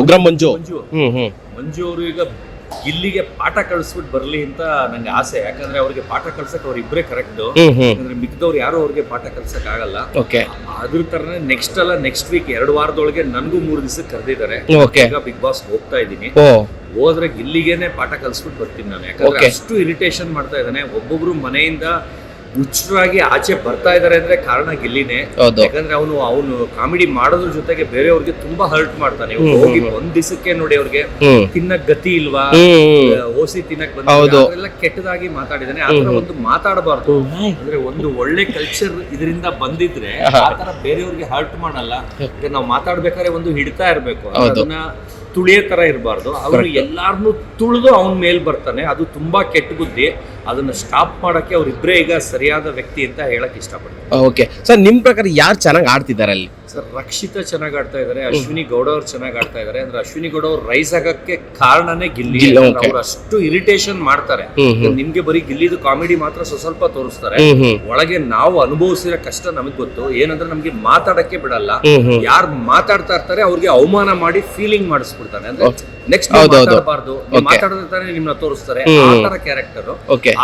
ಉಗ್ರಂ ಮಂಜು. ಮಂಜು. ಹ್ಮ್ ಹ್ಮ್. ಮಂಜು ಅವರು ಈಗ ಗಿಲ್ಲಿಗೆ ಪಾಠ ಕಳಿಸ್ಬಿಟ್ಟು ಬರಲಿ ಅಂತ ನಂಗೆ ಆಸೆ. ಯಾಕಂದ್ರೆ ಅವ್ರಿಗೆ ಪಾಠ ಕಳ್ಸಕ್ ಅವ್ರ ಇಬ್ಬರೇ ಕರೆಕ್ಟ್ ಯಾಕಂದ್ರೆ ಮಿಕ್ಕದವ್ರು ಯಾರು ಅವ್ರಿಗೆ ಪಾಠ ಕಳ್ಸಕ್ ಆಗಲ್ಲ. ಓಕೆ ಅದ್ರ ತರನೇ ನೆಕ್ಸ್ಟ್ ಅಲ್ಲ ನೆಕ್ಸ್ಟ್ ವೀಕ್ ಎರಡು ವಾರದೊಳಗೆ ನನಗೂ ಮೂರು ದಿವಸ ಕರೆದಿದ್ದಾರೆ. ಓಕೆ ಈಗ ಬಿಗ್ ಬಾಸ್ ಹೋಗ್ತಾ ಇದ್ದೀನಿ. ಹೋದ್ರೆ ಗಿಲ್ಲಿಗೆನೆ ಪಾಠ ಕಲ್ಸ್ಬಿಟ್ಟು ಬರ್ತೀನಿ ನಾನು. ಯಾಕಂದ್ರೆ ಅಷ್ಟು ಇರಿಟೇಷನ್ ಮಾಡ್ತಾ ಇದ್ದಾನೆ. ಒಬ್ಬೊಬ್ರು ಮನೆಯಿಂದ ಹುಚ್ಚರಾಗಿ ಆಚೆ ಬರ್ತಾ ಇದಾರೆ ಅಂದ್ರೆ ಕಾರಣ ಗಿಲ್ಲಿನೇ. ಯಾಕಂದ್ರೆ ಅವನು ಅವನು ಕಾಮಿಡಿ ಮಾಡೋದ್ರ ಜೊತೆಗೆ ಬೇರೆಯವ್ರಿಗೆ ತುಂಬಾ ಹರ್ಟ್ ಮಾಡ್ತಾನೆ. ಹೋಗಿ ಒಂದ್ ದಿವಸಕ್ಕೆ ನೋಡಿ ಅವ್ರಿಗೆ ತಿನ್ನಕ್ ಗತಿ ಇಲ್ವಾ? ಓಸಿ ತಿನ್ನಕ್ ಬಂದಿಲ್ಲ ಬಂದ ಕೆಟ್ಟದಾಗಿ ಮಾತಾಡಿದಾನೆ. ಆತರ ಒಂದು ಮಾತಾಡಬಾರ್ದು. ಅಂದ್ರೆ ಒಂದು ಒಳ್ಳೆ ಕಲ್ಚರ್ ಇದರಿಂದ ಬಂದಿದ್ರೆ ಆತರ ಬೇರೆಯವ್ರಿಗೆ ಹರ್ಟ್ ಮಾಡಲ್ಲ. ನಾವು ಮಾತಾಡ್ಬೇಕಾದ್ರೆ ಒಂದು ಹಿಡ್ತಾ ಇರ್ಬೇಕು. ಅದನ್ನ ತುಳಿಯೋ ಥರ ಇರಬಾರ್ದು. ಅವ್ರು ಎಲ್ಲಾರನ್ನು ತುಳಿದು ಅವನ ಮೇಲೆ ಬರ್ತಾನೆ. ಅದು ತುಂಬಾ ಕೆಟ್ಟ ಬುದ್ಧಿ. ಅದನ್ನ ಸ್ಟಾಪ್ ಮಾಡಕ್ಕೆ ಅವ್ರಿಬ್ರೇ ಈಗ ಸರಿಯಾದ ವ್ಯಕ್ತಿ ಅಂತ ಹೇಳಕ್ ಇಷ್ಟಪಡ್ತೀನಿ. ಓಕೆ ಸರ್ ನಿಮ್ ಪ್ರಕಾರ ಯಾರು ಚೆನ್ನಾಗಿ ಆಡ್ತಿದ್ದಾರೆ ಅಲ್ಲಿ? ಸರ್ ರಕ್ಷಿತ ಚೆನ್ನಾಗಿ ಆಡ್ತಾ ಇದಾರೆ. ಅಶ್ವಿನಿ ಗೌಡ ಅವ್ರು ಚೆನ್ನಾಗಿ ಆಡ್ತಾ ಇದಾರೆ. ಅಂದ್ರೆ ಅಶ್ವಿನಿ ಗೌಡ ಅವ್ರು ರೈಸ್ ಆಗಕ್ಕೆ ಕಾರಣನೇ ಗಿಲ್ಲಿ ಅವ್ರು ಅಷ್ಟು ಇರಿಟೇಷನ್ ಮಾಡ್ತಾರೆ. ನಿಮ್ಗೆ ಬರೀ ಗಿಲ್ಲಿದು ಕಾಮಿಡಿ ಮಾತ್ರ ಸ್ವಲ್ಪ ಸ್ವಲ್ಪ ತೋರಿಸ್ತಾರೆ. ಒಳಗೆ ನಾವು ಅನುಭವಿಸಿರೋ ಕಷ್ಟ ನಮಗ್ ಗೊತ್ತು. ಏನಂದ್ರೆ ನಮ್ಗೆ ಮಾತಾಡಕ್ಕೆ ಬಿಡಲ್ಲ. ಯಾರು ಮಾತಾಡ್ತಾ ಇರ್ತಾರೆ ಅವ್ರಿಗೆ ಅವಮಾನ ಮಾಡಿ ಫೀಲಿಂಗ್ ಮಾಡಿಸ್ಬಿಡ್ತಾನೆ ಅಂದ್ರೆ ನೆಕ್ಸ್ಟ್. ಮಾತಾಡಬಾರ್ದು. Okay. ಮಾತಾಡಿದ್ರೆ ನಿಮ್ನ ತೋರಿಸ್ತಾರೆ. ಆ ತರ ಕ್ಯಾರೆಕ್ಟರ್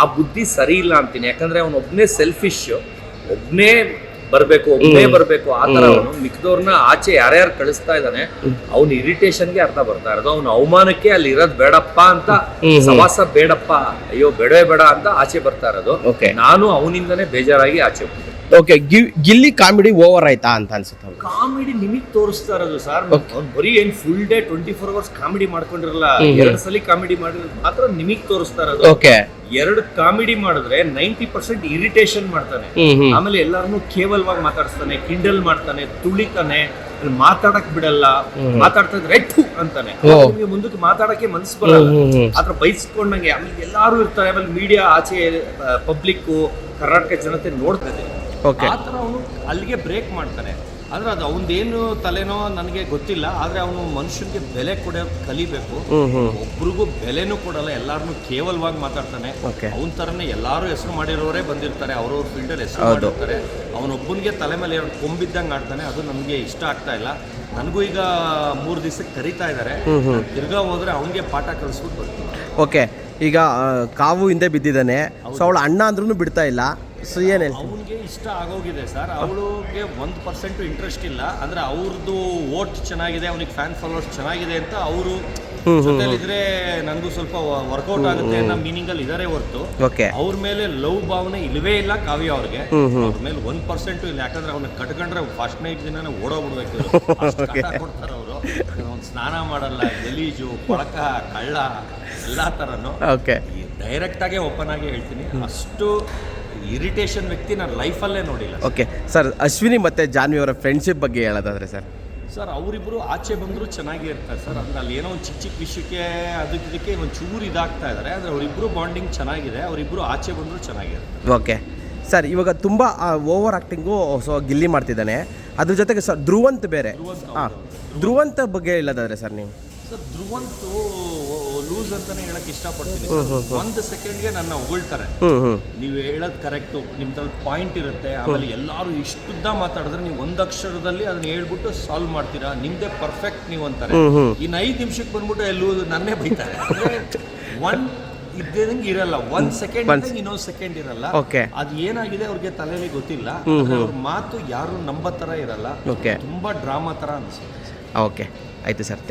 ಆ ಬುದ್ಧಿ ಸರಿ ಇಲ್ಲ ಅಂತೀನಿ. ಯಾಕಂದ್ರೆ ಅವನೊಬ್ನೇ ಒಬ್ನೇ ಸೆಲ್ಫಿಶ್ ಒಬ್ನೇ ಬರ್ಬೇಕು ಒಬ್ಬನೇ ಬರಬೇಕು ಆ ಹ್ಮ್. ಅವನು ಮಿಕ್ದವ್ರನ್ನ ಆಚೆ ಯಾರ್ಯಾರು ಕಳಿಸ್ತಾ ಇದ್ದಾನೆ ಅವ್ನ ಇರಿಟೇಷನ್ಗೆ ಅರ್ಥ ಬರ್ತಾ ಇರೋದು. ಅವ್ನ ಅವಮಾನಕ್ಕೆ ಅಲ್ಲಿ ಇರೋದ್ ಬೇಡಪ್ಪ ಅಂತ. ಸವಾಸ ಬೇಡಪ್ಪ ಅಯ್ಯೋ ಬೇಡವೇ ಬೇಡ ಅಂತ ಆಚೆ ಬರ್ತಾ ಇರೋದು. ನಾನು ಅವನಿಂದನೇ ಬೇಜಾರಾಗಿ ಆಚೆ ಹೋಗ್ತೀನಿ ಓಕೆ ಗಿಲ್ಲಿ ಕಾಮಿಡಿ ಓವರ್ ಆಯ್ತಾ ಅಂತ ಅನ್ಸುತ್ತೆ. ಕಾಮಿಡಿ ನಿಮಗ್ ತೋರಿಸ್ತಾ ಇರೋದು ಸರ್. ಅವ್ನು ಬರೀ ಏನ್ full day twenty four hours comedy ಮಾಡ್ಕೊಂಡಿರಲ್ಲ ಎರಡು ಸಲ ಕಾಮಿಡಿ ಮಾಡಿದ್ರೆ ಮಾತ್ರ ನಿಮಗ್ ತೋರಿಸ್ತಾ ಇರೋದು. ಓಕೆ ಎರಡು ಕಾಮಿಡಿ ಮಾಡಿದ್ರೆ ನೈಂಟಿ ಪರ್ಸೆಂಟ್ ಇರಿಟೇಷನ್ ಮಾಡ್ತಾನೆ. ಆಮೇಲೆ ಎಲ್ಲಾರನ್ನು ಕೇವಲವಾಗಿ ಮಾತಾಡಿಸ್ತಾನೆ ಕಿಂಡಲ್ ಮಾಡ್ತಾನೆ ತುಳಿತಾನೆ ಮಾತಾಡಕ್ ಬಿಡಲ್ಲ. ಮಾತಾಡ್ತಾ ಇದ್ರೆ ಅಂತಾನೆ. ನಿಮ್ಗೆ ಮುಂದಕ್ಕೆ ಮಾತಾಡಕ್ಕೆ ಮನ್ಸು ಬರಲ್ಲ. ಆತರ ಬೈಸ್ಕೊಂಡಂಗೆ ಆಮೇಲೆ ಎಲ್ಲಾರು ಇರ್ತಾರೆ. ಆಮೇಲೆ ಮೀಡಿಯಾ ಆಚೆ ಪಬ್ಲಿಕ್ ಕರ್ನಾಟಕ ಜನತೆ ನೋಡ್ತಾ ಇದೆ ಓಕೆ ಆ ಥರ ಅವನು ಅಲ್ಲಿಗೆ ಬ್ರೇಕ್ ಮಾಡ್ತಾನೆ. ಆದ್ರೆ ಅದು ಅವನದೇನು ತಲೆನೋ ನನಗೆ ಗೊತ್ತಿಲ್ಲ. ಆದ್ರೆ ಅವನು ಮನುಷ್ಯನಿಗೆ ಬೆಲೆ ಕೊಡೋದು ಕಲಿಬೇಕು. ಒಬ್ರಿಗೂ ಬೆಲೆನೂ ಕೊಡಲ್ಲ. ಎಲ್ಲಾರನ್ನೂ ಕೇವಲವಾಗಿ ಮಾತಾಡ್ತಾನೆ. ಓಕೆ ಅವನ ತರನೇ ಎಲ್ಲಾರು ಹೆಸರು ಮಾಡಿರೋರೇ ಬಂದಿರ್ತಾರೆ. ಅವ್ರವ್ರ ಫೀಲ್ಡಲ್ಲಿ ಹೆಸರು ಹೌದು. ಮಾಡಿರ್ತಾರೆ. ಅವನೊಬ್ಬನಿಗೆ ತಲೆ ಮೇಲೆ ಎರಡು ಕೊಂಬಿದ್ದಂಗೆ ಆಡ್ತಾನೆ. ಅದು ನಮಗೆ ಇಷ್ಟ ಆಗ್ತಾ ಇಲ್ಲ. ನನಗೂ ಈಗ ಮೂರು ದಿವಸಕ್ಕೆ ಕರಿತಾ ಇದ್ದಾರೆ ತಿರ್ಗಾ ಹೋದ್ರೆ ಅವನಿಗೆ ಪಾಠ ಕಲಿಸ್ಬಿಟ್ಟು ಬರ್ತೀನಿ. ಓಕೆ ಈಗ ಕಾವು ಹಿಂದೆ ಬಿದ್ದಿದ್ದಾನೆ. ಸೊ ಅವಳು ಅಣ್ಣ ಅಂದ್ರೂ ಬಿಡ್ತಾ ಇಲ್ಲ. ಸೊ ಏನು ಅವನಿಗೆ ಇಷ್ಟ ಆಗೋಗಿದೆ ಸರ್ ಅವಳಿಗೆ ಒಂದು ಪರ್ಸೆಂಟು ಇಂಟ್ರೆಸ್ಟ್ ಇಲ್ಲ. ಅಂದ್ರೆ ಅವ್ರದ್ದು ಓಟ್ ಚೆನ್ನಾಗಿದೆ ಅವ್ನಿಗೆ ಫ್ಯಾನ್ ಫಾಲೋವರ್ಸ್ ಚೆನ್ನಾಗಿದೆ ಅಂತ ಅವರು ಜೊತೆಲಿದ್ರೆ ನನಗೂ ಸ್ವಲ್ಪ ವರ್ಕೌಟ್ ಆಗುತ್ತೆ ಅನ್ನೋ ಮೀನಿಂಗಲ್ಲಿ ಇದಾರೆ ಹೊರತು. ಅವ್ರ ಮೇಲೆ ಲವ್ ಭಾವನೆ ಇಲ್ವೇ ಇಲ್ಲ ಕಾವ್ಯ ಅವ್ರಿಗೆ. ಅವ್ರ ಮೇಲೆ ಒಂದ್ ಪರ್ಸೆಂಟ್ ಇಲ್ಲ. ಯಾಕಂದ್ರೆ ಅವ್ನ ಕಟ್ಕೊಂಡ್ರೆ ಫಸ್ಟ್ ನೈಟ್ ದಿನ ಓಡೋಗ್ಬಿಡ್ಬೇಕು ಕೊಡ್ತಾರೆ ಅವರು. ಅವ್ನು ಸ್ನಾನ ಮಾಡಲ್ಲ ಗಲೀಜು ಕೊಳಕ ಕಳ್ಳ ಎಲ್ಲಾ ತರನು. ಡೈರೆಕ್ಟ್ ಆಗೇ ಓಪನ್ ಆಗಿ ಹೇಳ್ತೀನಿ. ಅಷ್ಟು ಇರಿಟೇಷನ್ ವ್ಯಕ್ತಿ ನಾನು ಲೈಫಲ್ಲೇ ನೋಡಿಲ್ಲ ಓಕೆ ಸರ್ ಅಶ್ವಿನಿ ಮತ್ತು ಜಾನ್ವಿ ಅವರ ಫ್ರೆಂಡ್ಶಿಪ್ ಬಗ್ಗೆ ಹೇಳೋದಾದ್ರೆ ಸರ್ ಸರ್ ಅವರಿಬ್ಬರು ಆಚೆ ಬಂದರೂ ಚೆನ್ನಾಗಿ ಇರ್ತಾರೆ ಸರ್. ಅಂದ್ರೆ ಅಲ್ಲಿ ಏನೋ ಒಂದು ಚಿಕ್ಕ ಚಿಕ್ಕ ವಿಷಯಕ್ಕೆ ಅದಕ್ಕೆ ಇದಕ್ಕೆ ಒಂದು ಚೂರು ಇದಾಗ್ತಾ ಇದ್ದಾರೆ ಆದರೆ ಅವರಿಬ್ಬರು ಬಾಂಡಿಂಗ್ ಚೆನ್ನಾಗಿದೆ. ಅವರಿಬ್ಬರು ಆಚೆ ಬಂದರೂ ಚೆನ್ನಾಗಿರುತ್ತೆ ಓಕೆ ಸರ್ ಇವಾಗ ತುಂಬ ಓವರ್ ಆ್ಯಕ್ಟಿಂಗು ಸೊ ಗಿಲ್ಲಿ ಮಾಡ್ತಿದ್ದಾನೆ. ಅದ್ರ ಜೊತೆಗೆ ಸರ್ ಧ್ರುವಂತ್ ಬೇರೆ. ಹಾಂ. ಧ್ರುವಂತ ಬಗ್ಗೆ ಹೇಳೋದಾದ್ರೆ ಸರ್ ನೀವು? ಧ್ರುವಂತು ಲೂಸ್ ಅಂತಾನೆ ಹೇಳಕ್ ಇಷ್ಟಪಡ್ತೀನಿ. ಒಂದು ಸೆಕೆಂಡ್ಗೆ ನನ್ನ ಹೊಗಳ್ತಾರೆ ನೀವು ಹೇಳೋದು ಕರೆಕ್ಟು ನಿಮ್ದಲ್ಲಿ ಪಾಯಿಂಟ್ ಇರುತ್ತೆ. ಆಮೇಲೆ ಎಲ್ಲರೂ ಇಷ್ಟುದ್ದ ಮಾತಾಡಿದ್ರೆ ನೀವು ಒಂದು ಅಕ್ಷರದಲ್ಲಿ ಅದನ್ನ ಹೇಳ್ಬಿಟ್ಟು ಸಾಲ್ವ್ ಮಾಡ್ತೀರಾ? ನಿಮ್ದೇ ಪರ್ಫೆಕ್ಟ್ ನೀವು ಅಂತಾರೆ. ಇನ್ ಐದ್ ಇನ್ನು ಐದು ನಿಮಿಷಕ್ಕೆ ಬಂದ್ಬಿಟ್ಟು ಎಲ್ಲೂ ನನ್ನೇ ಬೈತಾರೆ. ಒನ್ ಇದ್ದಂಗೆ ಇರಲ್ಲ. ಒಂದ್ ಸೆಕೆಂಡ್ ಇನ್ನೊಂದ್ ಸೆಕೆಂಡ್ ಇರಲ್ಲ. ಅದು ಏನಾಗಿದೆ ಅವ್ರಿಗೆ ತಲೆಯಲ್ಲಿ ಗೊತ್ತಿಲ್ಲ. ಅವ್ರ ಮಾತು ಯಾರು ನಂಬತರ ಇರಲ್ಲ. ತುಂಬಾ ಡ್ರಾಮಾ ತರ ಅನ್ಸುತ್ತೆ. ಓಕೆ ಆಯ್ತು ಸರ್.